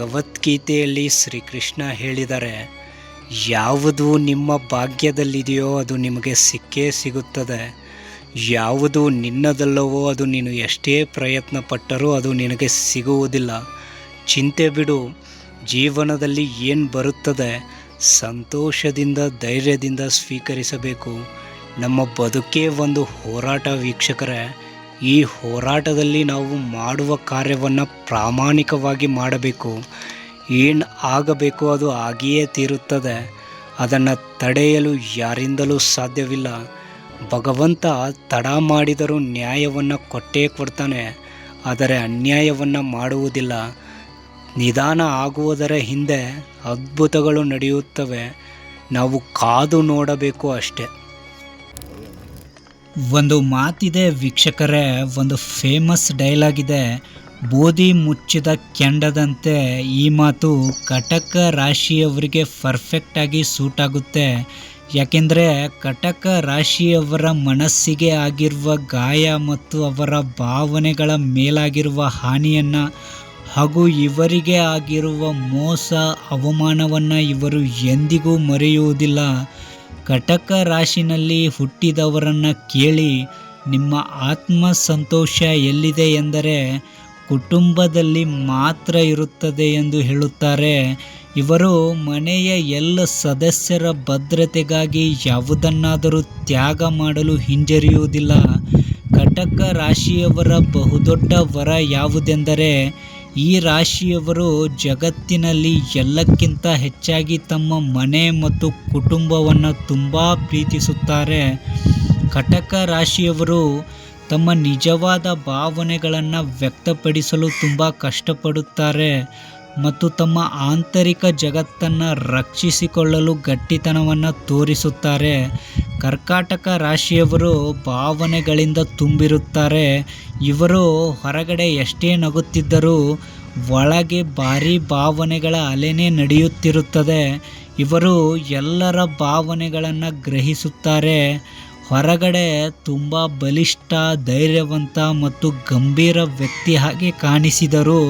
ಭಗವದ್ಗೀತೆಯಲ್ಲಿ ಶ್ರೀಕೃಷ್ಣ ಹೇಳಿದರೆ, ಯಾವುದು ನಿಮ್ಮ ಭಾಗ್ಯದಲ್ಲಿದೆಯೋ ಅದು ನಿಮಗೆ ಸಿಕ್ಕೇ ಸಿಗುತ್ತದೆ. ಯಾವುದು ನಿನ್ನದಲ್ಲವೋ ಅದು ನೀನು ಎಷ್ಟೇ ಪ್ರಯತ್ನ ಪಟ್ಟರೂ ಅದು ನಿನಗೆ ಸಿಗುವುದಿಲ್ಲ. ಚಿಂತೆ ಬಿಡು. ಜೀವನದಲ್ಲಿ ಏನು ಬರುತ್ತದೆ ಸಂತೋಷದಿಂದ ಧೈರ್ಯದಿಂದ ಸ್ವೀಕರಿಸಬೇಕು. ನಮ್ಮ ಬದುಕೇ ಒಂದು ಹೋರಾಟ ವೀಕ್ಷಕರೇ. ಈ ಹೋರಾಟದಲ್ಲಿ ನಾವು ಮಾಡುವ ಕಾರ್ಯವನ್ನು ಪ್ರಾಮಾಣಿಕವಾಗಿ ಮಾಡಬೇಕು. ಏನು ಆಗಬೇಕು ಅದು ಆಗಿಯೇ ತೀರುತ್ತದೆ. ಅದನ್ನು ತಡೆಯಲು ಯಾರಿಂದಲೂ ಸಾಧ್ಯವಿಲ್ಲ. ಭಗವಂತ ತಡ ಮಾಡಿದರೂ ನ್ಯಾಯವನ್ನು ಕೊಟ್ಟೇ ಕೊಡ್ತಾನೆ. ಆದರೆ ಅನ್ಯಾಯವನ್ನು ಮಾಡುವುದಿಲ್ಲ. ನಿಧಾನ ಆಗುವುದರ ಹಿಂದೆ ಅದ್ಭುತಗಳು ನಡೆಯುತ್ತವೆ. ನಾವು ಕಾದು ನೋಡಬೇಕು ಅಷ್ಟೆ. ಒಂದು ಮಾತಿದೆ ವೀಕ್ಷಕರೇ, ಒಂದು ಫೇಮಸ್ ಡೈಲಾಗ್ ಇದೆ. ಬೋಧಿ ಮುಚ್ಚಿದ ಕೆಂಡದಂತೆ ಈ ಮಾತು ಕಟಕ ರಾಶಿಯವರಿಗೆ ಪರ್ಫೆಕ್ಟಾಗಿ ಸೂಟ್ ಆಗುತ್ತೆ. ಯಾಕೆಂದರೆ ಕಟಕ ರಾಶಿಯವರ ಮನಸ್ಸಿಗೆ ಆಗಿರುವ ಗಾಯ ಮತ್ತು ಅವರ ಭಾವನೆಗಳ ಮೇಲಾಗಿರುವ ಹಾನಿಯನ್ನು ಹಾಗೂ ಇವರಿಗೆ ಆಗಿರುವ ಮೋಸ, ಅವಮಾನವನ್ನು ಇವರು ಎಂದಿಗೂ ಮರೆಯುವುದಿಲ್ಲ. ಕಟಕ ರಾಶಿನಲ್ಲಿ ಹುಟ್ಟಿದವರನ್ನು ಕೇಳಿ ನಿಮ್ಮ ಆತ್ಮ ಸಂತೋಷ ಎಲ್ಲಿದೆ ಎಂದರೆ ಕುಟುಂಬದಲ್ಲಿ ಮಾತ್ರ ಇರುತ್ತದೆ ಎಂದು ಹೇಳುತ್ತಾರೆ. ಇವರು ಮನೆಯ ಎಲ್ಲ ಸದಸ್ಯರ ಭದ್ರತೆಗಾಗಿ ಯಾವುದನ್ನಾದರೂ ತ್ಯಾಗ ಮಾಡಲು ಹಿಂಜರಿಯುವುದಿಲ್ಲ. ಕಟಕ ರಾಶಿಯವರ ಬಹುದೊಡ್ಡ ವರ ಯಾವುದೆಂದರೆ ಈ ರಾಶಿಯವರು ಜಗತ್ತಿನಲ್ಲಿ ಎಲ್ಲಕ್ಕಿಂತ ಹೆಚ್ಚಾಗಿ ತಮ್ಮ ಮನೆ ಮತ್ತು ಕುಟುಂಬವನ್ನು ತುಂಬ ಪ್ರೀತಿಸುತ್ತಾರೆ. ಕಟಕ ರಾಶಿಯವರು ತಮ್ಮ ನಿಜವಾದ ಭಾವನೆಗಳನ್ನು ವ್ಯಕ್ತಪಡಿಸಲು ತುಂಬ ಕಷ್ಟಪಡುತ್ತಾರೆ ಮತ್ತು ತಮ್ಮ ಆಂತರಿಕ ಜಗತ್ತನ್ನು ರಕ್ಷಿಸಿಕೊಳ್ಳಲು ಗಟ್ಟಿತನವನ್ನು ತೋರಿಸುತ್ತಾರೆ. ಕರ್ಕಾಟಕ ರಾಶಿಯವರು ಭಾವನೆಗಳಿಂದ ತುಂಬಿರುತ್ತಾರೆ. ಇವರು ಹೊರಗಡೆ ಎಷ್ಟೇ ನಗುತ್ತಿದ್ದರೂ ಒಳಗೆ ಭಾರಿ ಭಾವನೆಗಳ ಅಲೆನೇ ನಡೆಯುತ್ತಿರುತ್ತದೆ. ಇವರು ಎಲ್ಲರ ಭಾವನೆಗಳನ್ನು ಗ್ರಹಿಸುತ್ತಾರೆ. ಹೊರಗಡೆ ತುಂಬ ಬಲಿಷ್ಠ, ಧೈರ್ಯವಂತ ಮತ್ತು ಗಂಭೀರ ವ್ಯಕ್ತಿ ಹಾಗೆ ಕಾಣಿಸಿದರು.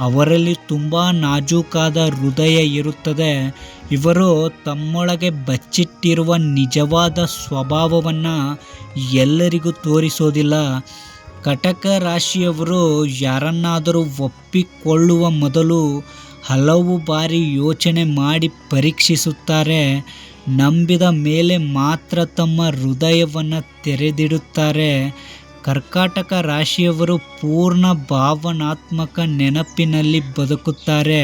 ಅವರಲ್ಲಿ ತುಂಬ ನಾಜೂಕಾದ ಹೃದಯ ಇರುತ್ತದೆ. ಇವರು ತಮ್ಮೊಳಗೆ ಬಚ್ಚಿಟ್ಟಿರುವ ನಿಜವಾದ ಸ್ವಭಾವವನ್ನು ಎಲ್ಲರಿಗೂ ತೋರಿಸೋದಿಲ್ಲ. ಕಟಕ ರಾಶಿಯವರು ಯಾರನ್ನಾದರೂ ಒಪ್ಪಿಕೊಳ್ಳುವ ಮೊದಲು ಹಲವು ಬಾರಿ ಯೋಚನೆ ಮಾಡಿ ಪರೀಕ್ಷಿಸುತ್ತಾರೆ. ನಂಬಿದ ಮೇಲೆ ಮಾತ್ರ ತಮ್ಮ ಹೃದಯವನ್ನು ತೆರೆದಿಡುತ್ತಾರೆ. ಕರ್ಕಾಟಕ ರಾಶಿಯವರು ಪೂರ್ಣ ಭಾವನಾತ್ಮಕ ನೆನಪಿನಲ್ಲಿ ಬದುಕುತ್ತಾರೆ.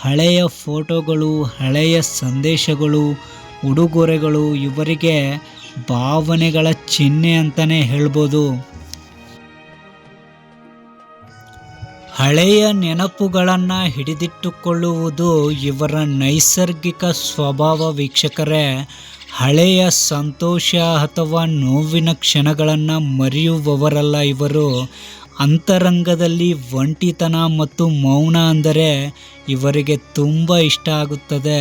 ಹಳೆಯ ಫೋಟೋಗಳು, ಹಳೆಯ ಸಂದೇಶಗಳು, ಉಡುಗೊರೆಗಳು ಇವರಿಗೆ ಭಾವನೆಗಳ ಚಿಹ್ನೆ ಅಂತಲೇ ಹೇಳ್ಬೋದು. ಹಳೆಯ ನೆನಪುಗಳನ್ನು ಹಿಡಿದಿಟ್ಟುಕೊಳ್ಳುವುದು ಇವರ ನೈಸರ್ಗಿಕ ಸ್ವಭಾವ ವೀಕ್ಷಕರೇ. ಹಳೆಯ ಸಂತೋಷ ಅಥವಾ ನೋವಿನ ಕ್ಷಣಗಳನ್ನು ಮರೆಯುವವರಲ್ಲ ಇವರು. ಅಂತರಂಗದಲ್ಲಿ ಒಂಟಿತನ ಮತ್ತು ಮೌನ ಅಂದರೆ ಇವರಿಗೆ ತುಂಬ ಇಷ್ಟ ಆಗುತ್ತದೆ.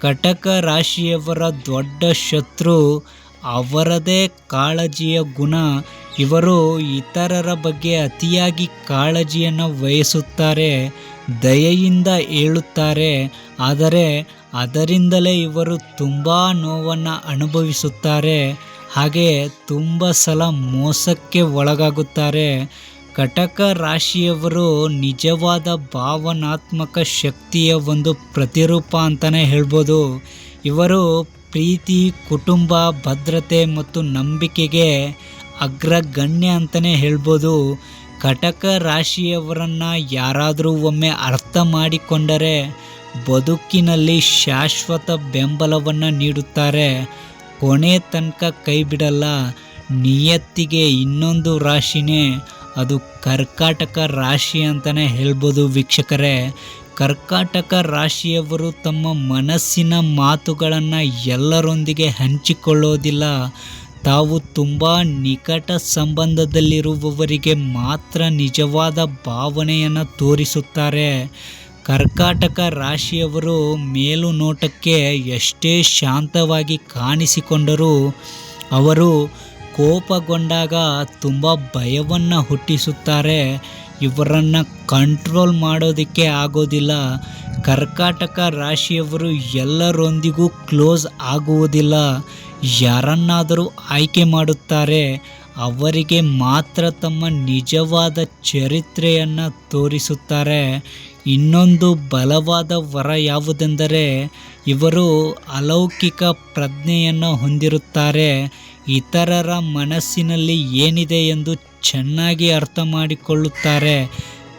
ಕಟಕ ರಾಶಿಯವರ ದೊಡ್ಡ ಶತ್ರು ಅವರದೇ ಕಾಳಜಿಯ ಗುಣ ಇವರು ಇತರರ ಬಗ್ಗೆ ಅತಿಯಾಗಿ ಕಾಳಜಿಯನ್ನು ವಹಿಸುತ್ತಾರೆ, ದಯೆಯಿಂದ ಹೇಳುತ್ತಾರೆ. ಆದರೆ ಅದರಿಂದಲೇ ಇವರು ತುಂಬ ನೋವನ್ನು ಅನುಭವಿಸುತ್ತಾರೆ. ಹಾಗೆ ತುಂಬ ಸಲ ಮೋಸಕ್ಕೆ ಒಳಗಾಗುತ್ತಾರೆ. ಕಟಕ ರಾಶಿಯವರು ನಿಜವಾದ ಭಾವನಾತ್ಮಕ ಶಕ್ತಿಯ ಒಂದು ಪ್ರತಿರೂಪ ಅಂತಲೇ ಹೇಳ್ಬೋದು. ಇವರು ಪ್ರೀತಿ, ಕುಟುಂಬ, ಭದ್ರತೆ ಮತ್ತು ನಂಬಿಕೆಗೆ ಅಗ್ರಗಣ್ಯ ಅಂತಲೇ ಹೇಳ್ಬೋದು. ಕಟಕ ರಾಶಿಯವರನ್ನು ಯಾರಾದರೂ ಒಮ್ಮೆ ಅರ್ಥ ಮಾಡಿಕೊಂಡರೆ ಬದುಕಿನಲ್ಲಿ ಶಾಶ್ವತ ಬೆಂಬಲವನ್ನು ನೀಡುತ್ತಾರೆ. ಕೊನೆ ತನಕ ಕೈ ಬಿಡಲ್ಲ ನಿಯತ್ತಿಗೆ ಇನ್ನೊಂದು ರಾಶಿನೇ. ಅದು ಕರ್ಕಾಟಕ ರಾಶಿ ಅಂತಲೇ ಹೇಳ್ಬೋದು ವೀಕ್ಷಕರೇ. ಕರ್ಕಾಟಕ ರಾಶಿಯವರು ತಮ್ಮ ಮನಸ್ಸಿನ ಮಾತುಗಳನ್ನು ಎಲ್ಲರೊಂದಿಗೆ ಹಂಚಿಕೊಳ್ಳೋದಿಲ್ಲ. ತಾವು ತುಂಬ ನಿಕಟ ಸಂಬಂಧದಲ್ಲಿರುವವರಿಗೆ ಮಾತ್ರ ನಿಜವಾದ ಭಾವನೆಯನ್ನು ತೋರಿಸುತ್ತಾರೆ. ಕರ್ಕಾಟಕ ರಾಶಿಯವರು ಮೇಲು ನೋಟಕ್ಕೆ ಎಷ್ಟೇ ಶಾಂತವಾಗಿ ಕಾಣಿಸಿಕೊಂಡರೂ ಅವರು ಕೋಪಗೊಂಡಾಗ ತುಂಬ ಭಯವನ್ನು ಹುಟ್ಟಿಸುತ್ತಾರೆ. ಇವರನ್ನು ಕಂಟ್ರೋಲ್ ಮಾಡೋದಕ್ಕೆ ಆಗೋದಿಲ್ಲ. ಕರ್ಕಾಟಕ ರಾಶಿಯವರು ಎಲ್ಲರೊಂದಿಗೂ ಕ್ಲೋಸ್ ಆಗುವುದಿಲ್ಲ. ಯಾರನ್ನಾದರೂ ಆಯ್ಕೆ ಮಾಡುತ್ತಾರೆ, ಅವರಿಗೆ ಮಾತ್ರ ತಮ್ಮ ನಿಜವಾದ ಚರಿತ್ರೆಯನ್ನು ತೋರಿಸುತ್ತಾರೆ. ಇನ್ನೊಂದು ಬಲವಾದ ವರ ಯಾವುದೆಂದರೆ, ಇವರು ಅಲೌಕಿಕ ಪ್ರಜ್ಞೆಯನ್ನು ಹೊಂದಿರುತ್ತಾರೆ. ಇತರರ ಮನಸ್ಸಿನಲ್ಲಿ ಏನಿದೆ ಎಂದು ಚೆನ್ನಾಗಿ ಅರ್ಥ ಮಾಡಿಕೊಳ್ಳುತ್ತಾರೆ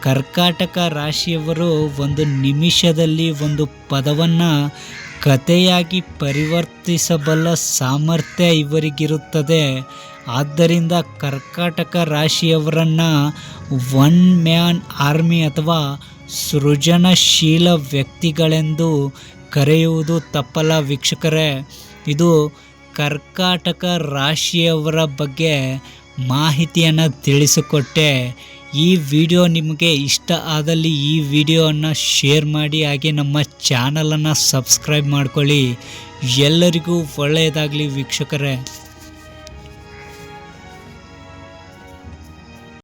ಕರ್ಕಾಟಕ ರಾಶಿಯವರು ಒಂದು ನಿಮಿಷದಲ್ಲಿ ಒಂದು ಪದವನ್ನು ಕಥೆಯಾಗಿ ಪರಿವರ್ತಿಸಬಲ್ಲ ಸಾಮರ್ಥ್ಯ ಇವರಿಗಿರುತ್ತದೆ. ಆದ್ದರಿಂದ ಕರ್ಕಾಟಕ ರಾಶಿಯವರನ್ನು ಒನ್ ಮ್ಯಾನ್ ಆರ್ಮಿ ಅಥವಾ ಸೃಜನಶೀಲ ವ್ಯಕ್ತಿಗಳೆಂದು ಕರೆಯುವುದು ತಪ್ಪಲ್ಲ ವೀಕ್ಷಕರೇ. ಇದು ಕರ್ಕಾಟಕ ರಾಶಿಯವರ ಬಗ್ಗೆ ಮಾಹಿತಿಯನ್ನು ತಿಳಿಸಿಕೊಟ್ಟೆ. ಈ ವಿಡಿಯೋ ನಿಮಗೆ ಇಷ್ಟ ಆದಲ್ಲಿ ಈ ವಿಡಿಯೋವನ್ನು ಶೇರ್ ಮಾಡಿ, ಹಾಗೆ ನಮ್ಮ ಚಾನಲನ್ನು ಸಬ್ಸ್ಕ್ರೈಬ್ ಮಾಡ್ಕೊಳ್ಳಿ. ಎಲ್ಲರಿಗೂ ಒಳ್ಳೆಯದಾಗಲಿ ವೀಕ್ಷಕರೇ.